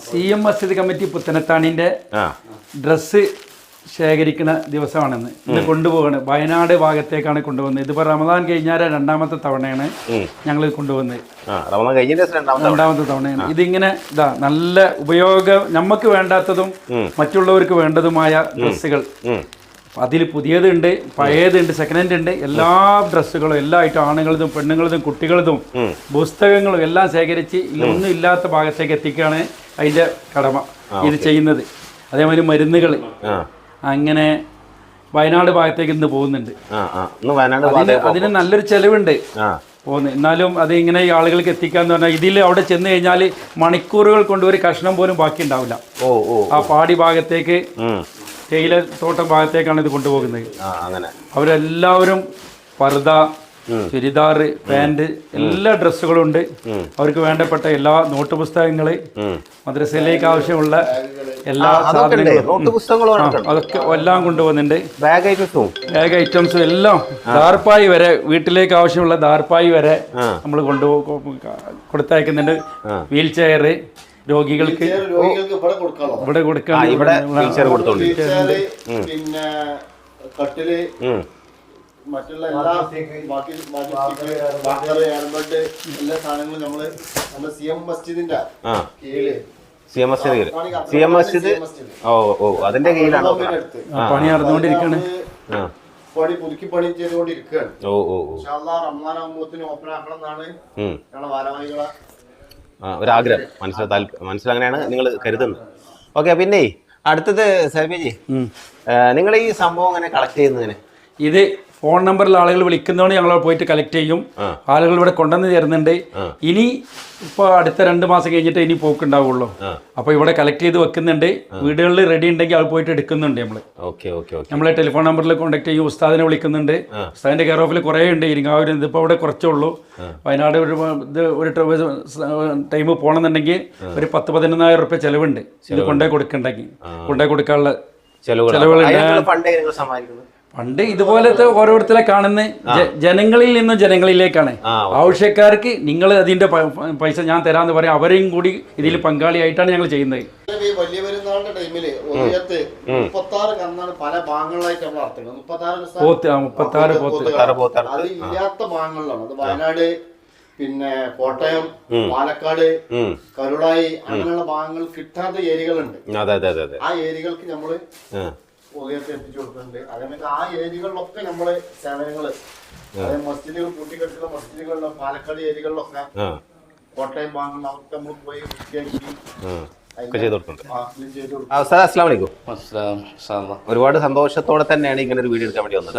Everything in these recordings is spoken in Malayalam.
സി എം മസ്ജിദ് കമ്മിറ്റി പുത്തനത്താണിന്റെ ഡ്രസ് ഡ്രസ്സ് ശേഖരിക്കുന്ന ദിവസമാണെന്ന്. ഇന്ന് കൊണ്ടുപോവാണ്. വയനാട് ഭാഗത്തേക്കാണ് കൊണ്ടുവന്നത് ഇതിപ്പോ റമദാൻ കഴിഞ്ഞാൽ രണ്ടാമത്തെ തവണയാണ്. ഞങ്ങൾ കൊണ്ടുവന്നത് കഴിഞ്ഞ രണ്ടാമത്തെ തവണയാണ്. ഇതിങ്ങനെ ഇതാ നല്ല ഉപയോഗം നമുക്ക് വേണ്ടാത്തതും മറ്റുള്ളവർക്ക് വേണ്ടതുമായ ഡ്രസ്സുകൾ. അതിൽ പുതിയതുണ്ട് പഴയതുണ്ട് സെക്കൻഡ് ഹാൻഡ് ഉണ്ട്. എല്ലാ ഡ്രസ്സുകളും എല്ലാ ഐറ്റം ആണുങ്ങളതും പെണ്ണുങ്ങളതും കുട്ടികളതും പുസ്തകങ്ങളും എല്ലാം ശേഖരിച്ച് ഒന്നും ഇല്ലാത്ത ഭാഗത്തേക്ക് എത്തിക്കുകയാണ് അതിന്റെ കടമ ഇത് ചെയ്യുന്നത്. അതേമാതിരി മരുന്നുകൾ അങ്ങനെ വയനാട് ഭാഗത്തേക്ക് ഇന്ന് പോകുന്നുണ്ട്. അതിന് നല്ലൊരു ചെലവുണ്ട്. പോകുന്നത് എന്നാലും അത് ഇങ്ങനെ ഈ ആളുകൾക്ക് എത്തിക്കാന്ന് പറഞ്ഞാൽ ഇതിൽ അവിടെ ചെന്ന് കഴിഞ്ഞാൽ മണിക്കൂറുകൾ കൊണ്ട് ഒരു കഷ്ണം പോലും ബാക്കി ഉണ്ടാവില്ല ആ പാടി ഭാഗത്തേക്ക്. തേയില തോട്ടം ഭാഗത്തേക്കാണ് ഇത് കൊണ്ടുപോകുന്നത്. അങ്ങനെ. അവരെല്ലാവരും പർദ ചുരിദാർ പാന്റ് എല്ലാ ഡ്രസ്സുകളും ഉണ്ട് അവർക്ക് വേണ്ടപ്പെട്ട എല്ലാ നോട്ട് പുസ്തകങ്ങൾ മദ്രസയിലേക്ക് ആവശ്യമുള്ള എല്ലാ സാധനങ്ങളും. പുസ്തകങ്ങളും അതൊക്കെ എല്ലാം കൊണ്ടുപോകുന്നുണ്ട് ബാഗ് ഐറ്റംസും. ബാഗ് ഐറ്റംസും എല്ലാം ദാർപ്പായി വരെ വീട്ടിലേക്ക് ആവശ്യമുള്ള ദാർപ്പായി വരെ നമ്മൾ കൊണ്ടുപോ കൊടുത്തയക്കുന്നുണ്ട്. വീൽ ചെയർ രോഗികൾക്ക് ഇവിടെ കൊടുക്കാം ഇവിടെ പിന്നെ കട്ടിൽ മറ്റുള്ള എല്ലാ ബാക്കി വാക്കർ എയർബഡ് എല്ലാ സാധനങ്ങളും നമ്മൾ നമ്മുടെ സി എം മസ്ജിദിന്റെ ആ. കീഴിൽ. C M S C M മസ്ജിദ് ഓ ഓ അതിന്റെ കീഴിലാണോ? പണി നടന്നുകൊണ്ടിരിക്കുകയാണ്. പണി പുതുക്കി പണി ചെയ്തുകൊണ്ടിരിക്കുകയാണ്. ഓ ഓ റമദാൻ ആകുമ്പോത്തിന് ഓപ്പൺ ആക്കണം എന്നാണ് ഞങ്ങളുടെ ഭാരവാഹികളെ ഒരാഗ്രഹം. മനസ്സിൽ താല്പര്യം മനസ്സിലങ്ങനെയാണ് നിങ്ങൾ കരുതുന്നത്. ഓക്കെ പിന്നെ അടുത്തത് സൽബിജി നിങ്ങൾ ഈ സംഭവം അങ്ങനെ കളക്ട് ചെയ്യുന്നതിന്? ഇത് ഫോൺ നമ്പറിൽ ആളുകൾ വിളിക്കുന്നതുകൊണ്ട് ഞങ്ങൾ പോയിട്ട് കളക്ട് ചെയ്യും. ആളുകൾ ഇവിടെ കൊണ്ടുവന്ന് തരുന്നുണ്ട്. ഇനി ഇപ്പോൾ അടുത്ത രണ്ട് മാസം കഴിഞ്ഞിട്ട് ഇനി പോക്കുണ്ടാവുള്ളൂ. അപ്പോൾ ഇവിടെ കളക്ട് ചെയ്ത് വെക്കുന്നുണ്ട്. വീടുകളിൽ റെഡി ഉണ്ടെങ്കിൽ അത് പോയിട്ട് എടുക്കുന്നുണ്ട് നമ്മൾ ഓക്കെ ഓക്കെ ഓക്കെ. നമ്മൾ ടെലിഫോൺ നമ്പറിൽ കോൺടാക്ട് ചെയ്യും. ഉസ്താദിനെ വിളിക്കുന്നുണ്ട്. ഉസ്താദിന്റെ കെയർ ഓഫിൽ കുറേ ഉണ്ട്. ഇരിങ്ങാവൂർ ഇതിപ്പോ അവിടെ കുറച്ചേ ഉള്ളൂ വയനാട് ഒരു ഇത് ഒരു ടൈം പോകണമെന്നുണ്ടെങ്കിൽ ഒരു പത്ത് പതിനൊന്നായിരം റുപ്യ ചെലവുണ്ട്. ഇത് കൊണ്ടുപോയി കൊടുക്കണ്ടെങ്കിൽ. കൊണ്ടുപോയി കൊടുക്കാനുള്ള ചെലവുകൾ ചെലവുകളുണ്ട്. പണ്ട് ഇതുപോലത്തെ ഓരോരുത്തരെ കാണുന്ന ജനങ്ങളിൽ നിന്നും ജനങ്ങളിലേക്കാണ്. ആവശ്യക്കാർക്ക് നിങ്ങൾ അതിന്റെ പൈസ ഞാൻ തരാന്ന് പറയാം. അവരെയും കൂടി ഇതിൽ പങ്കാളിയായിട്ടാണ് ഞങ്ങൾ ചെയ്യുന്നത്. ഈ വലിയ പെരുന്നാളിന്റെ ടൈമിൽ ഒരിയത്ത് മുപ്പത്തി ആറ് കന്നാണ് പല ഭാഗങ്ങളിലായിട്ട് നമ്മൾ മുപ്പത്തി ആറ് പോത്ത് അത് ഇല്ലാത്ത ഭാഗങ്ങളിലാണ്. അത് വയനാട് പിന്നെ കോട്ടയം പാലക്കാട് കരുളായി അങ്ങനെയുള്ള ഭാഗങ്ങൾ കിട്ടാത്ത ഏരിയകളുണ്ട്. ആ ഏരിയകൾക്ക് നമ്മൾ ആ. ഉയർത്തി എത്തിച്ചു കൊടുക്കുന്നുണ്ട് അതേപോലെ ആ ഏരിയകളിലൊക്കെ നമ്മൾ സേവനങ്ങൾ അതായത് മസ്ജിദുകൾ കൂട്ടിക്കെട്ടുന്ന മസ്ജിദുകളിലും പാലക്കാട് ഏരിയകളിലൊക്കെ കോട്ടയം വാങ്ങുന്ന അവർക്ക് നമ്മൾ പോയി. ഒരുപാട് സന്തോഷത്തോടെ തന്നെയാണ് ഇങ്ങനെ ഒരു വീട് എടുക്കാൻ വേണ്ടി വന്നത്.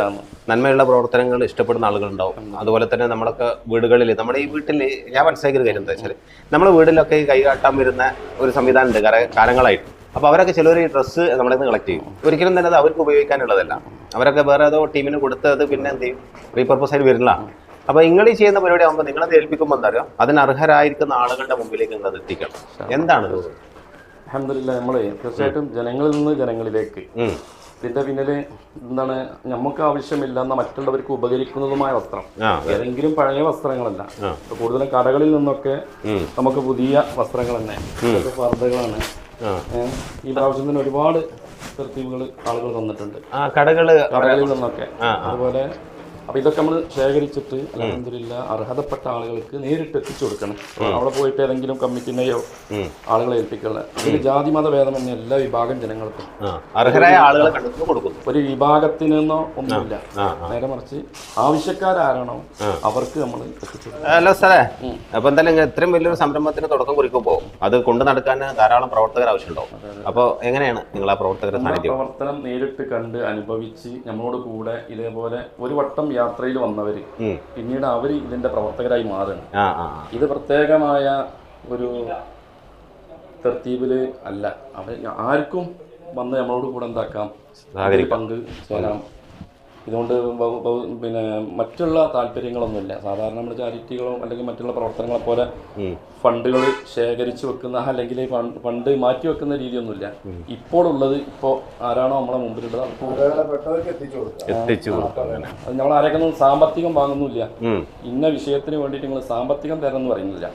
നന്മയുള്ള പ്രവർത്തനങ്ങൾ ഇഷ്ടപ്പെടുന്ന ആളുകളുണ്ടാവും. അതുപോലെ തന്നെ നമ്മളൊക്കെ വീടുകളിൽ നമ്മുടെ ഈ വീട്ടിൽ ഞാൻ മനസ്സിലാക്കിയ ഒരു കാര്യം എന്താ വെച്ചാൽ നമ്മുടെ വീട്ടിലൊക്കെ ഈ കൈകാട്ടാൻ വരുന്ന ഒരു സംവിധാനം ഉണ്ട് കാലങ്ങളായിട്ട്. അപ്പോൾ അവരൊക്കെ ചിലർ ഈ ഡ്രസ്സ് നമ്മളിൽ നിന്ന് കളക്ട് ചെയ്യും. ഒരിക്കലും തന്നെ അത് അവർക്ക് ഉപയോഗിക്കാനുള്ളതല്ല. അവരൊക്കെ വേറെ ഏതോ ടീമിന് കൊടുത്തത് പിന്നെ എന്ത് ചെയ്യും? റീപർപ്പസ് ആയിട്ട് വരുന്നതാണ് അപ്പോൾ നിങ്ങൾ ഈ ചെയ്യുന്ന പരിപാടി ആകുമ്പോൾ നിങ്ങളത് ഏൽപ്പിക്കുമ്പോൾ എന്താ അതിന് അർഹരായിരിക്കുന്ന ആളുകളുടെ മുമ്പിലേക്ക് നിങ്ങൾ അത് എത്തിക്കണം എന്താണ് അഹമ്മദില്ല നമ്മളെ തീർച്ചയായിട്ടും ജനങ്ങളിൽ നിന്ന് ജനങ്ങളിലേക്ക്. ഇതിന്റെ പിന്നിൽ എന്താണ്? നമുക്ക് ആവശ്യമില്ലെന്ന മറ്റുള്ളവർക്ക് ഉപകരിക്കുന്നതുമായ വസ്ത്രം. ഏതെങ്കിലും പഴയ വസ്ത്രങ്ങളല്ല. കൂടുതലും കടകളിൽ നിന്നൊക്കെ നമുക്ക് പുതിയ വസ്ത്രങ്ങൾ തന്നെ. പർദ്ദകളാണ്. ഈ പ്രാവശ്യം തന്നെ ഒരുപാട് തർത്തീവുകൾ ആളുകൾ തന്നിട്ടുണ്ട്. ആ കടകൾ കടകളിൽ നിന്നൊക്കെ. അതുപോലെ അപ്പൊ ഇതൊക്കെ നമ്മൾ ശേഖരിച്ചിട്ട് അലഹമില്ല അർഹതപ്പെട്ട ആളുകൾക്ക് നേരിട്ട് എത്തിച്ചു കൊടുക്കണം. അവിടെ പോയിട്ട് ഏതെങ്കിലും കമ്മിറ്റിനെയോ ആളുകളെ ഏൽപ്പിക്കണം ഇതിൽ ജാതി മത ഭേദമെന്ന എല്ലാ വിഭാഗം ജനങ്ങൾക്കും. അർഹരായ ആളുകളെ കൊടുക്കുന്നു. ഒരു വിഭാഗത്തിനെന്നോ ഒന്നുമില്ല. നേരെ മറിച്ച് ആവശ്യക്കാരാരാണോ അവർക്ക് നമ്മൾ എത്തിച്ചു ഹലോ സാറേ. അപ്പൊ എന്തായാലും ഇത്രയും വലിയൊരു സംരംഭത്തിന് തുടക്കം കുറിക്കുമ്പോൾ അത് കൊണ്ടു നടക്കാൻ ധാരാളം പ്രവർത്തകർ ആവശ്യമുണ്ടോ അപ്പോൾ എങ്ങനെയാണ് നിങ്ങൾ ആ പ്രവർത്തകരെ പ്രവർത്തനം നേരിട്ട് കണ്ട് അനുഭവിച്ച് നമ്മളോട് കൂടെ ഇതേപോലെ ഒരു വട്ടം യാത്രയിൽ വന്നവര് പിന്നീട് അവർ ഇതിന്റെ പ്രവർത്തകരായി മാറുകയാണ്. ഇത് പ്രത്യേകമായ ഒരു തർത്തീബിൽ അല്ല. അവർ ആർക്കും വന്ന് നമ്മളോട് കൂടെ എന്താക്കാം? പങ്ക് ചേരാം ഇതുകൊണ്ട് പിന്നെ മറ്റുള്ള താല്പര്യങ്ങളൊന്നുമില്ല. സാധാരണ നമ്മൾ ചാരിറ്റികളോ അല്ലെങ്കിൽ മറ്റുള്ള പ്രവർത്തനങ്ങളെ പോലെ ഫണ്ടുകൾ ശേഖരിച്ച് വെക്കുന്ന അല്ലെങ്കിൽ ഫണ്ട് മാറ്റി വെക്കുന്ന രീതിയൊന്നുമില്ല. ഇപ്പോൾ ഉള്ളത് ഇപ്പോൾ ആരാണോ നമ്മളെ മുമ്പിലുള്ളത് എത്തിച്ചു അത് നമ്മൾ ആരെയൊന്നും സാമ്പത്തികം വാങ്ങുന്നില്ല ഇന്ന വിഷയത്തിന് വേണ്ടിയിട്ട് നിങ്ങൾ സാമ്പത്തികം എന്ന് പറയുന്നില്ല.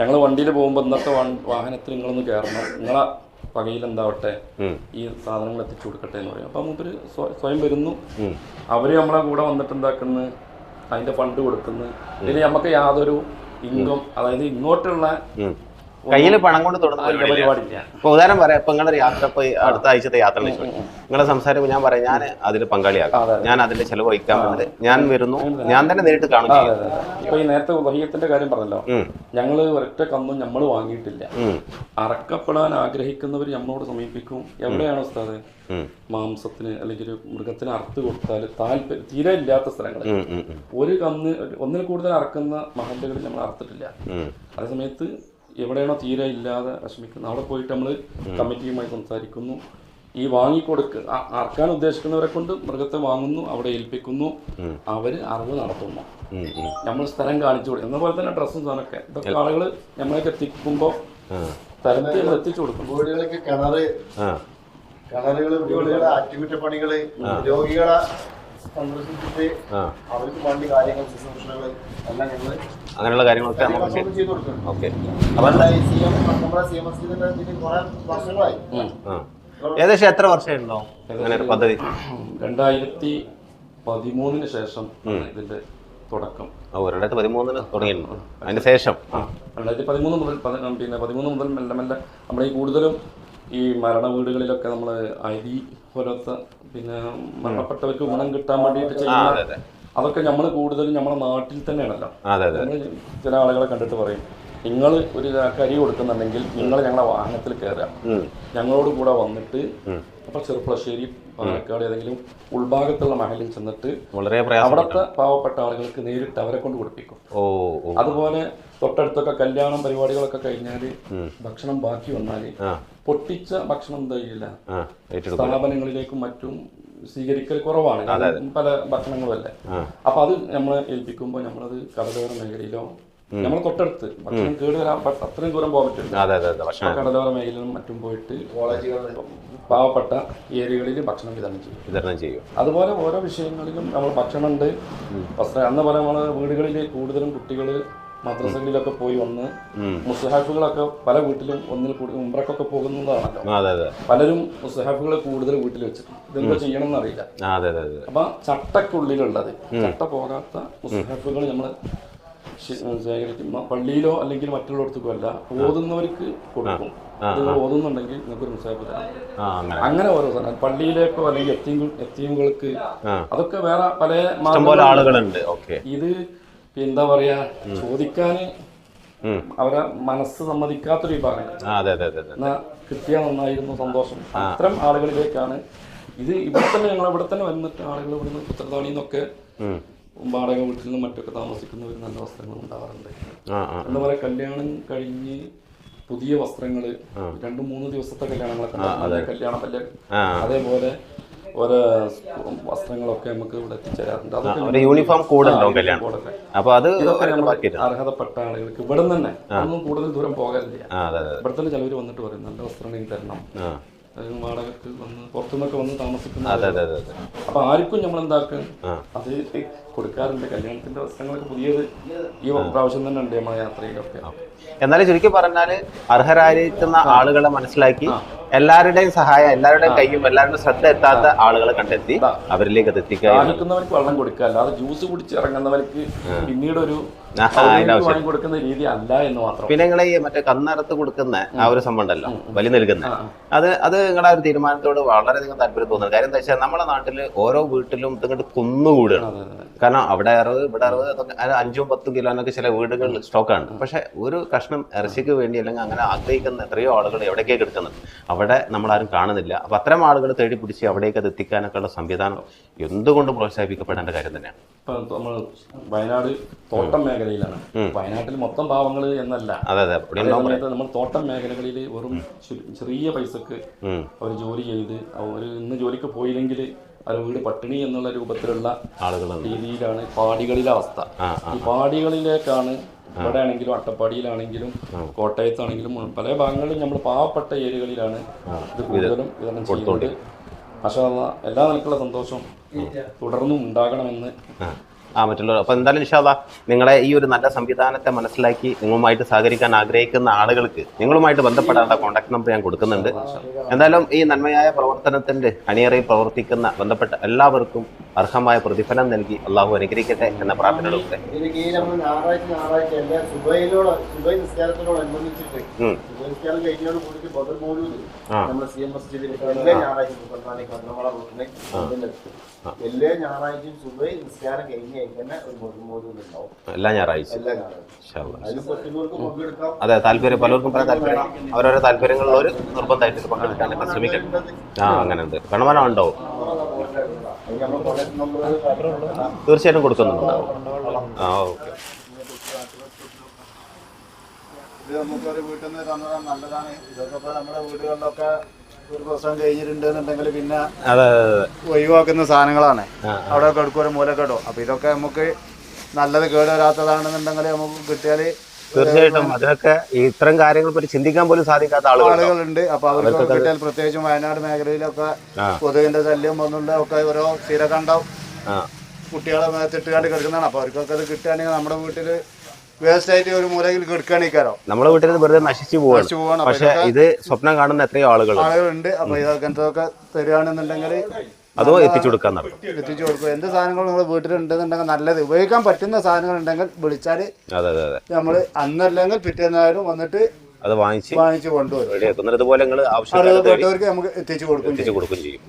ഞങ്ങൾ വണ്ടിയിൽ പോകുമ്പോൾ ഇന്നത്തെ വാഹനത്തിൽ നിങ്ങളൊന്ന് കയറണം നിങ്ങളെ പകയിൽ എന്താവട്ടെ ഈ സാധനങ്ങൾ എത്തിച്ചു കൊടുക്കട്ടെ എന്ന് പറയും. അപ്പം മൂപ്പര് സ്വയം വരുന്നു. അവർ നമ്മളെ കൂടെ വന്നിട്ട് എന്താക്കുന്നു അതിന്റെ ഫണ്ട് കൊടുക്കുന്നു. ഇതിന് നമുക്ക് യാതൊരു ഇൻകം അതായത് ഇങ്ങോട്ടുള്ള. കയ്യിൽ പണം കൊണ്ട് വലിയ പരിപാടിയില്ല ഇപ്പൊ ഉദാഹരണം പറയാം ഇപ്പൊ നിങ്ങളുടെ യാത്ര പോയി അടുത്ത ആഴ്ചത്തെ യാത്ര നിങ്ങളെ സംസാരം ഞാൻ പറയാം ഞാൻ അതിൽ പങ്കാളിയാകും ഞാൻ അതിന്റെ ചെലവ് വഹിക്കാൻ വേണ്ടി ഞാൻ വരുന്നു ഞാൻ തന്നെ നേരിട്ട് കാണും ചെയ്യും. ഇപ്പൊ ഈ നേരത്തെ വഹിയത്തിന്റെ കാര്യം പറഞ്ഞല്ലോ. ഞങ്ങൾ ഒരൊറ്റ കന്നും നമ്മൾ വാങ്ങിയിട്ടില്ല. അറക്കപ്പെടാൻ ആഗ്രഹിക്കുന്നവർ നമ്മളോട് സമീപിക്കും. എവിടെയാണ് ഉസ്താദ്. മാംസത്തിന് അല്ലെങ്കിൽ ഒരു മൃഗത്തിന് അറുത്ത് കൊടുത്താൽ താല്പര്യം തീരെ ഇല്ലാത്ത സ്ഥലങ്ങൾ. ഒരു കന്ന് ഒന്നിൽ കൂടുതൽ അറക്കുന്ന മഹല്ലുകളിൽ നമ്മൾ അറുത്തിട്ടില്ല. ഉം. എവിടെയാണോ തീരെ ഇല്ലാതെ വിഷമിക്കുന്നത് അവിടെ പോയിട്ട് നമ്മൾ കമ്മിറ്റിയുമായി സംസാരിക്കുന്നു. ഈ വാങ്ങിക്കൊടുക്ക അറക്കാൻ ഉദ്ദേശിക്കുന്നവരെ കൊണ്ട് മൃഗത്തെ വാങ്ങുന്നു അവിടെ ഏൽപ്പിക്കുന്നു. അവർ അറിവ് നടത്തുന്നു. നമ്മൾ സ്ഥലം കാണിച്ചു കൊടുക്കും. എന്ന പോലെ തന്നെ ഡ്രസ്സും സാധനമൊക്കെ. ഇതൊക്കെ ആളുകൾ നമ്മളൊക്കെ എത്തിക്കുമ്പോൾ സ്ഥലത്ത് നമ്മൾ എത്തിച്ചു കൊടുക്കും. വീടുകളിലേക്ക് കിണറ് കിണറുകൾ കിണറുകൾ വീടുകൾ അറ്റകുറ്റപ്പണികൾ രോഗികളെ അങ്ങനെയുള്ള കാര്യങ്ങളൊക്കെ നമുക്ക് ഓക്കെ. നമ്മുടെ ഏകദേശം എത്ര വർഷം ഉണ്ടാവും അങ്ങനെ ഒരു പദ്ധതി? രണ്ടായിരത്തി പതിമൂന്നിന് ശേഷം ഇതിന്റെ തുടക്കം. ഓ രണ്ടായിരത്തി പതിമൂന്നിന് തുടങ്ങിയിരുന്നു. അതിന് ശേഷം. രണ്ടായിരത്തി പതിമൂന്ന് മുതൽ പിന്നെ പതിമൂന്ന് മുതൽ മെല്ലെ മെല്ലെ നമ്മൾ ഈ കൂടുതലും ഈ മരണ വീടുകളിലൊക്കെ നമ്മൾ അരി പോലത്തെ പിന്നെ മരണപ്പെട്ടവർക്ക് ഗുണം കിട്ടാൻ വേണ്ടിയിട്ട് ചെയ്യുന്ന അതെ. അതൊക്കെ നമ്മൾ കൂടുതലും നമ്മുടെ നാട്ടിൽ തന്നെയാണല്ലോ. നമ്മൾ ചില ആളുകളെ കണ്ടിട്ട് പറയും നിങ്ങൾ ഒരു കരി കൊടുക്കുന്നുണ്ടെങ്കിൽ നിങ്ങൾ ഞങ്ങളുടെ വാഹനത്തിൽ കയറുക. ഞങ്ങളോട് കൂടെ വന്നിട്ട് അപ്പോൾ ചെറുപ്പളശ്ശേരി പാലക്കാട് ഏതെങ്കിലും ഉൾഭാഗത്തുള്ള മഹലിൽ ചെന്നിട്ട് വളരെ അവിടുത്തെ പാവപ്പെട്ട ആളുകൾക്ക് നേരിട്ട് അവരെ കൊണ്ട് കൊടുപ്പിക്കും. ഓ അതുപോലെ തൊട്ടടുത്തൊക്കെ കല്യാണം പരിപാടികളൊക്കെ കഴിഞ്ഞാൽ ഭക്ഷണം ബാക്കി വന്നാൽ ആ. പൊട്ടിച്ച ഭക്ഷണം എന്താ ചെയ്യില്ല സ്ഥാപനങ്ങളിലേക്കും മറ്റും സ്വീകരിക്കൽ കുറവാണ്. പല ഭക്ഷണങ്ങളും അല്ലേ ആ. അപ്പൊ അത് നമ്മളെ ഏൽപ്പിക്കുമ്പോൾ നമ്മളത് കടലോര മേഖലയിലോ നമ്മൾ തൊട്ടടുത്ത്. ഭക്ഷണം കേട് വരാൻ അത്രയും ദൂരം പോകാൻ പറ്റില്ല. ഭക്ഷണം കടലോര മേഖലയിലും മറ്റും പോയിട്ട് കോളേജുകളിൽ പാവപ്പെട്ട ഏരിയകളിൽ ഭക്ഷണം വിതരണം ചെയ്യും. വിതരണം ചെയ്യും. അതുപോലെ ഓരോ വിഷയങ്ങളിലും നമ്മൾ ഭക്ഷണമുണ്ട്. വസ്ത്രം അന്ന് പോലെ നമ്മൾ വീടുകളിൽ കൂടുതലും കുട്ടികൾ മദ്രസകളിലൊക്കെ പോയി വന്ന് മുസ്ലിഹാഫുകളൊക്കെ പല വീട്ടിലും ഒന്നിൽ കൂടി ഉംറക്കൊക്കെ പോകുന്നതാണല്ലോ. പലരും മുസ്ലിഹാഫുകളെ കൂടുതൽ വീട്ടിൽ വെച്ചിട്ടുണ്ട്. ഇതെന്താ ചെയ്യണം എന്നറിയില്ല അപ്പൊ ചട്ടക്കുള്ളിലുള്ളത് ചട്ട പോകാത്ത മുസ്ലിഹാഫുകൾ നമ്മൾ ശേഖരിക്കും പള്ളിയിലോ അല്ലെങ്കിൽ മറ്റുള്ളിടത്തേക്കോ അല്ല ഓതുന്നവർക്ക് കൊടുക്കും. നിങ്ങൾ ഓതുന്നുണ്ടെങ്കിൽ നിങ്ങൾക്ക് ഒരു മിസ്സായി തരാം അങ്ങനെ. ഓരോ സാധനം. പള്ളിയിലേക്കോ അല്ലെങ്കിൽ എത്തിയും എത്തിയങ്ങൾക്ക്. അതൊക്കെ വേറെ പല ആളുകളുണ്ട്. ഇത് എന്താ പറയാ ചോദിക്കാന്. അവരെ മനസ്സ് സമ്മതിക്കാത്തൊരു വിഭാഗം. എന്നാ കിട്ടിയ നന്നായിരുന്നു സന്തോഷം. അത്തരം ആളുകളിലേക്കാണ് ഇത്. ഇവിടെ തന്നെ ഞങ്ങൾ ഇവിടെ തന്നെ വന്നിട്ട് ആളുകൾ ഇവിടുന്ന് പുത്രതാണിയിൽ നിന്നൊക്കെ ഉം. വാടക വീട്ടിൽ നിന്നും മറ്റൊക്കെ താമസിക്കുന്നവർ നല്ല വസ്ത്രങ്ങൾ ഉണ്ടാവാറുണ്ട്. അതുപോലെ ആ എന്താ പറയാ കല്യാണം കഴിഞ്ഞ് പുതിയ വസ്ത്രങ്ങൾ രണ്ടു മൂന്ന് ദിവസത്തെ കല്യാണങ്ങളൊക്കെ കല്യാണ ആ. അതേപോലെ ഓരോ വസ്ത്രങ്ങളൊക്കെ നമുക്ക് ഇവിടെ എത്തിച്ചേരാറുണ്ട്. അതൊക്കെ യൂണിഫോം കല്യാണം. അപ്പൊ അത് ബാക്കിയില്ല അർഹതപ്പെട്ട ആളുകൾക്ക് ഇവിടെ തന്നെ. ഒന്നും കൂടുതൽ ദൂരം അതെ ഇവിടെ തന്നെ ചിലവർ വന്നിട്ട് പറയും നല്ല വസ്ത്രം എനിക്ക് തരണം. വാടകക്ക് വന്ന് പുറത്തുനിന്നൊക്കെ വന്ന് താമസിക്കുന്ന അതെ അതെ അതെ അതെ. അപ്പൊ ആർക്കും നമ്മൾ എന്താക്കും. അത് കൊടുക്കാറുണ്ട്. കല്യാണത്തിന്റെ വസ്ത്രങ്ങളൊക്കെ പുതിയത് ഈ പ്രാവശ്യം തന്നെ ഉണ്ട് നമ്മളെ യാത്രയിലൊക്കെ. എന്നാലും ചുരുക്കി പറഞ്ഞാൽ അർഹരായിരിക്കുന്ന ആളുകളെ മനസ്സിലാക്കി എല്ലാവരുടെയും സഹായം എല്ലാവരുടെയും കയ്യും എല്ലാവരുടെയും ശ്രദ്ധ എത്താത്ത ആളുകളെ കണ്ടെത്തി അവരിലേക്ക് അത് എത്തിക്കുക. ദാഹിക്കുന്നവർക്ക് വെള്ളം കൊടുക്കുക. അല്ലാതെ ജ്യൂസ് കുടിച്ച് ഇറങ്ങുന്നവർക്ക് പിന്നീട് ഒരു കൊടുക്കുന്ന രീതി അല്ല എന്ന് മാത്രം. പിന്നെ നിങ്ങളെ ഈ മറ്റേ കന്നറത്ത് കൊടുക്കുന്ന ആ ഒരു സംഭവം ഉണ്ടല്ലോ ബലി നൽകുന്ന. അത് അത് നിങ്ങളുടെ ഒരു തീരുമാനത്തോട് വളരെയധികം താല്പര്യം തോന്നുന്നു. കാര്യം എന്താ വെച്ചാൽ നമ്മുടെ നാട്ടിൽ ഓരോ വീട്ടിലും ഇതിങ്ങോട്ട് കുന്നുകൂടുകയാണ്. കാരണം അവിടെ അറുപത് ഇവിടെ അറുപത് അതൊക്കെ അഞ്ചും പത്തും കിലോനൊക്കെ ചില വീടുകളിൽ സ്റ്റോക്കാണ്. പക്ഷെ ഒരു കഷ്ണം ഇറച്ചിക്ക് വേണ്ടി അല്ലെങ്കിൽ അങ്ങനെ ആഗ്രഹിക്കുന്ന എത്രയോ ആളുകൾ എവിടേക്കേ കിടക്കുന്നത് അവിടെ നമ്മളാരും കാണുന്നില്ല. അപ്പൊ അത്തരം ആളുകൾ തേടി പിടിച്ച് അവിടേക്ക് അത് എത്തിക്കാനൊക്കെ ഉള്ള സംവിധാനം എന്തുകൊണ്ട് പ്രോത്സാഹിപ്പിക്കപ്പെടേണ്ട കാര്യം തന്നെയാണ്. ഇപ്പം നമ്മൾ വയനാട് തോട്ടം മേഖലയിലാണ്. വയനാട്ടിൽ മൊത്തം പാവങ്ങൾ എന്നല്ല. അതെ അതെ. നമ്മൾ തോട്ടം മേഖലകളിൽ വെറും ചെറിയ പൈസക്ക്. അവർ ജോലി ചെയ്ത് അവർ ഇന്ന് ജോലിക്ക് പോയില്ലെങ്കിൽ അവരുടെ വീട് പട്ടിണി എന്നുള്ള രൂപത്തിലുള്ള രീതിയിലാണ് പാടികളിലെ അവസ്ഥ. ഈ പാടികളിലേക്കാണ് ഇവിടെ ആണെങ്കിലും അട്ടപ്പാടിയിലാണെങ്കിലും കോട്ടയത്താണെങ്കിലും പല ഭാഗങ്ങളിലും നമ്മൾ പാവപ്പെട്ട ഏരിയകളിലാണ് ഇത് കൂടുതലും വിതരണം ചെയ്യുന്നത്. പക്ഷേ എല്ലാ നിലക്കുള്ള സന്തോഷവും തുടർന്നും ഉണ്ടാകണമെന്ന് ആ. മറ്റുള്ളവർ. അപ്പോൾ എന്തായാലും ഇൻഷാല്ല നിങ്ങളെ ഈ ഒരു നല്ല സംവിധാനത്തെ മനസ്സിലാക്കി നിങ്ങളുമായിട്ട് സഹകരിക്കാൻ ആഗ്രഹിക്കുന്ന ആളുകൾക്ക് നിങ്ങളുമായിട്ട് ബന്ധപ്പെടാനുള്ള കോൺടാക്ട് നമ്പർ ഞാൻ കൊടുക്കുന്നുണ്ട്. എന്തായാലും ഈ നന്മയായ പ്രവർത്തനത്തിന്റെ അണിയറയിൽ പ്രവർത്തിക്കുന്ന ബന്ധപ്പെട്ട എല്ലാവർക്കും അർഹമായ പ്രതിഫലം നൽകി അള്ളാഹു അനുഗ്രഹിക്കട്ടെ എന്ന ഈ നമ്മൾ ഞായറാഴ്ച ഞായറാഴ്ച എല്ലാ സുബൈ നിസ്കാരം കഴിഞ്ഞോട് ബദർ. നമ്മുടെ സി എം എല്ലാ ഞായറാഴ്ചയും പത്താണി കന്നമള എല്ലാ ഞായറാഴ്ചയും സുബൈ നിസ്കാരം കഴിഞ്ഞ് ഒരു ബദർ ഉണ്ടാവും. എല്ലാ ഞായറാഴ്ച എല്ലാ അതെ താല്പര്യം പലർക്കും പല താല്പര്യം. അവരവരുടെ താല്പര്യങ്ങളിലൊരു നിർബന്ധമായിട്ട് പങ്കെടുക്കാനൊക്കെ ശ്രമിക്കണം. ആ അങ്ങനെ ഉണ്ട് ഉണ്ടാവും അത് നമ്മൾ കോൺടാക്ട് നമ്പർ തീർച്ചയായിട്ടും കൊടുക്കുന്നുണ്ടാവും ആ ഓക്കെ. ഇത് നമുക്കൊരു വീട്ടിൽ നിന്ന് തന്നതാണ് നല്ലതാണ്. ഇതൊക്കെ നമ്മുടെ വീടുകളിലൊക്കെ ഒരു പിന്നെ ഒഴിവാക്കുന്ന സാധനങ്ങളാണ്. അവിടെ അവിടെ ഒരു മൂലക്കെടോ. അപ്പൊ ഇതൊക്കെ നമുക്ക് നല്ലത് കേട് വരാത്തതാണെന്നുണ്ടെങ്കിൽ നമുക്ക് കിട്ടിയാൽ തീർച്ചയായിട്ടും അതിനൊക്കെ ഇത്തരം കാര്യങ്ങൾ പറ്റി ചിന്തിക്കാൻ പോലും സാധിക്കാത്ത ആളുകളുണ്ട്. അപ്പൊ അവർക്ക് കിട്ടിയാൽ പ്രത്യേകിച്ചും വയനാട് മേഖലയിലൊക്കെ. കൊതുകിന്റെ ശല്യം വന്നുള്ള ഒക്കെ ഓരോ സ്ഥിരകണ്ടാവും ആ. കുട്ടികളെ തിട്ടുകാണ്ട് കിടക്കുന്നതാണ്. അപ്പൊ അവർക്കൊക്കെ അത് കിട്ടുകയാണെങ്കിൽ നമ്മുടെ വീട്ടിൽ വേസ്റ്റ് ആയിട്ട് ഒരു മൂലയിൽ നമ്മുടെ വീട്ടിൽ വെറുതെ നശിച്ചു. പോവാണ്. പക്ഷെ ഇത് സ്വപ്നം കാണുന്ന എത്രയോ ആളുകൾ ആളുകളുണ്ട്. അപ്പൊ ഇതൊക്കെ തരികയാണെന്നുണ്ടെങ്കിൽ അതോ എത്തിച്ചു കൊടുക്കാൻ നടക്കും എത്തിച്ചു കൊടുക്കും. എന്ത് സാധനങ്ങൾ നിങ്ങൾ വീട്ടിലുണ്ടെന്നുണ്ടെങ്കിൽ നല്ലത്. ഉപയോഗിക്കാൻ പറ്റുന്ന സാധനങ്ങൾ ഉണ്ടെങ്കിൽ വിളിച്ചാൽ അതെ അതെ അതെ. നമ്മൾ അന്നല്ലെങ്കിൽ പിറ്റേന്നായാലും വന്നിട്ട് അത് വാങ്ങിച്ച് വാങ്ങിച്ച് കൊണ്ടുവരും. റെഡിയാക്കും. എന്നിട്ട് ഇതുപോലെ നിങ്ങൾ ആവശ്യം അറിയപ്പെട്ടവർക്ക് നമുക്ക് എത്തിച്ചു കൊടുക്കും എത്തിച്ചു കൊടുക്കുകയും ചെയ്യും.